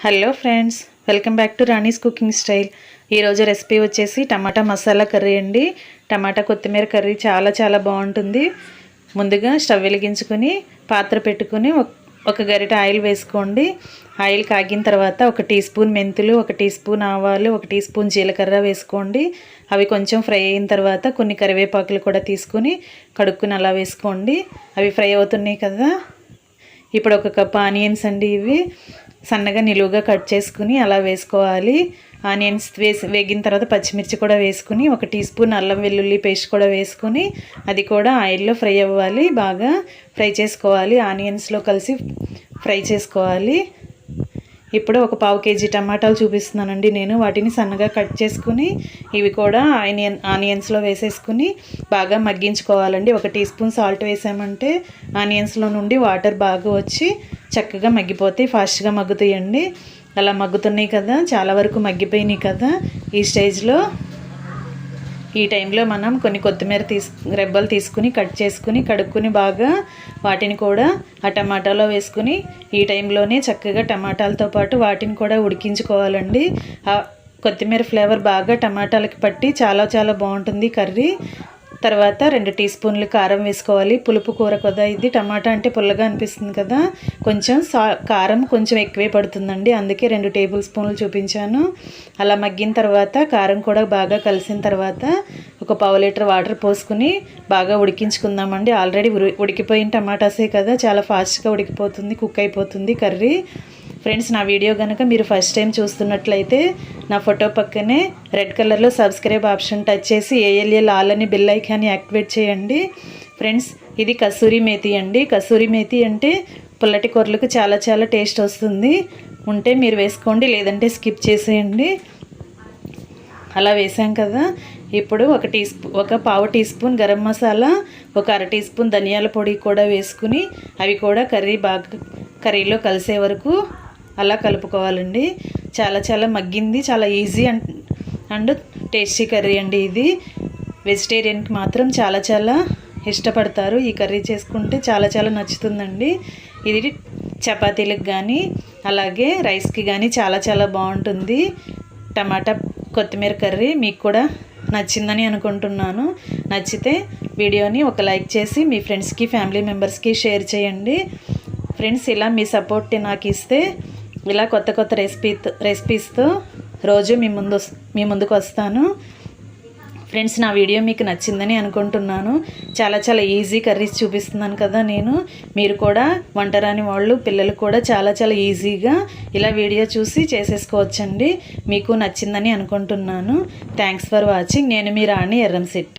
Hello friends welcome back to Rani's cooking style. ఈరోజు recipe వచ్చేసి tomato masala curry అండి. టమాటా కొత్తిమీర కర్రీ చాలా చాలా బాగుంటుంది. ముందుగా స్టవ్ వెలిగించుకొని పాత్ర పెట్టుకొని ఒక- గరిట ఆయిల్ వేసుకోండి. ఆయిల్ కాగిన తర్వాత ఒక టీ స్పూన్ మెంతులు ఒక టీ స్పూన్ ఆవాలు ఒక టీ స్పూన్ జీలకర్ర వేసుకోండి. అవి కొంచెం ఫ్రై అయిన తర్వాత కొన్ని కరివేపాకులు కూడా తీసుకొని కడుక్కుని అలా వేసుకోండి. అవి ఫ్రై అవుతున్నాయి కదా. ఇప్పుడు ఒక కప్ ఆనియన్స్ అండి ఇవి. సన్నగా నిలువుగా కట్ చేసుకుని అలా వేసుకోవాలి. ఆనియన్స్ వేసి వేగిన తర్వాత పచ్చిమిర్చి కూడా వేసుకుని ఒక టీ స్పూన్ అల్లం వెల్లుల్లి పేస్ట్ కూడా వేసుకుని అది కూడా ఆయిల్లో ఫ్రై అవ్వాలి. బాగా ఫ్రై చేసుకోవాలి. ఆనియన్స్లో కలిసి ఫ్రై చేసుకోవాలి. ఇప్పుడు ఒక పావు కేజీ టమాటాలు చూపిస్తున్నానండి నేను. వాటిని సన్నగా కట్ చేసుకుని ఇవి కూడా ఆనియన్ ఆనియన్స్లో వేసేసుకుని బాగా మగ్గించుకోవాలండి. ఒక టీ స్పూన్ సాల్ట్ వేసామంటే ఆనియన్స్లో నుండి వాటర్ బాగా వచ్చి చక్కగా మగ్గిపోతాయి ఫాస్ట్గా మగ్గుతాయండి. అలా మగ్గుతున్నాయి కదా చాలా వరకు మగ్గిపోయినాయి కదా ఈ స్టేజ్లో. ఈ టైంలో మనం కొన్ని కొత్తిమీర తీసు రెబ్బలు తీసుకుని కట్ చేసుకుని కడుక్కుని బాగా వాటిని కూడా ఆ టమాటాలో వేసుకుని ఈ టైంలోనే చక్కగా టమాటాలతో పాటు వాటిని కూడా ఉడికించుకోవాలండి. ఆ కొత్తిమీర ఫ్లేవర్ బాగా టమాటాలకి పట్టి చాలా చాలా బాగుంటుంది కర్రీ. తర్వాత రెండు టీ స్పూన్లు కారం వేసుకోవాలి. పులుపు కూర కదా ఇది. టమాటా అంటే పుల్లగా అనిపిస్తుంది కదా. కొంచెం సా కారం కొంచెం ఎక్కువే పడుతుందండి. అందుకే రెండు టేబుల్ స్పూన్లు చూపించాను. అలా మగ్గిన తర్వాత కారం కూడా బాగా కలిసిన తర్వాత ఒక పావు లీటర్ వాటర్ పోసుకుని బాగా ఉడికించుకుందామండి. ఆల్రెడీ ఉడి ఉడికిపోయిన టమాటాసే కదా. చాలా ఫాస్ట్గా ఉడికిపోతుంది కుక్ అయిపోతుంది కర్రీ. ఫ్రెండ్స్ నా వీడియో కనుక మీరు ఫస్ట్ టైం చూస్తున్నట్లయితే నా ఫోటో పక్కనే రెడ్ కలర్లో సబ్స్క్రైబ్ ఆప్షన్ టచ్ చేసి ఏఎల్ఎల్ ఆల్ అని బిల్ ఐకాన్ని యాక్టివేట్ చేయండి. ఫ్రెండ్స్ ఇది కసూరి మేతి అండి. కసూరి మేతి అంటే పుల్లటి కూరలకు చాలా చాలా టేస్ట్ వస్తుంది. ఉంటే మీరు వేసుకోండి లేదంటే స్కిప్ చేసేయండి. అలా వేసాం కదా. ఇప్పుడు ఒక టీ స్పూ ఒక పావు టీ స్పూన్ గరం మసాలా ఒక అర టీ స్పూన్ ధనియాల పొడి కూడా వేసుకుని అవి కూడా కర్రీ బాగా కర్రీలో కలిసే వరకు అలా కలుపుకోవాలండి. చాలా చాలా మగ్గింది చాలా easy and and tasty curry అండి ఇది. వెజిటేరియన్కి మాత్రం చాలా చాలా ఇష్టపడతారు. ఈ కర్రీ చేసుకుంటే చాలా చాలా నచ్చుతుందండి. ఇది చపాతీలకు కానీ అలాగే రైస్కి కానీ చాలా చాలా బాగుంటుంది. టమాటా కొత్తిమీర కర్రీ మీకు కూడా నచ్చిందని అనుకుంటున్నాను. నచ్చితే వీడియోని ఒక లైక్ చేసి మీ ఫ్రెండ్స్కి ఫ్యామిలీ మెంబర్స్కి షేర్ చేయండి. ఫ్రెండ్స్ ఇలా మీ సపోర్ట్ నాకు ఇస్తే ఇలా కొత్త కొత్త రెసిపీ రెసిపీస్తో రోజు మీ ముందు మీ ముందుకు వస్తాను. ఫ్రెండ్స్ నా వీడియో మీకు నచ్చిందని అనుకుంటున్నాను. చాలా చాలా ఈజీ కర్రీస్ చూపిస్తున్నాను కదా నేను. మీరు కూడా వంట రాని వాళ్ళు పిల్లలు కూడా చాలా చాలా ఈజీగా ఇలా వీడియో చూసి చేసేసుకోవచ్చండి. మీకు నచ్చిందని అనుకుంటున్నాను. థ్యాంక్స్ ఫర్ వాచింగ్ నేను మీ రాణి ఎర్రంశెట్టి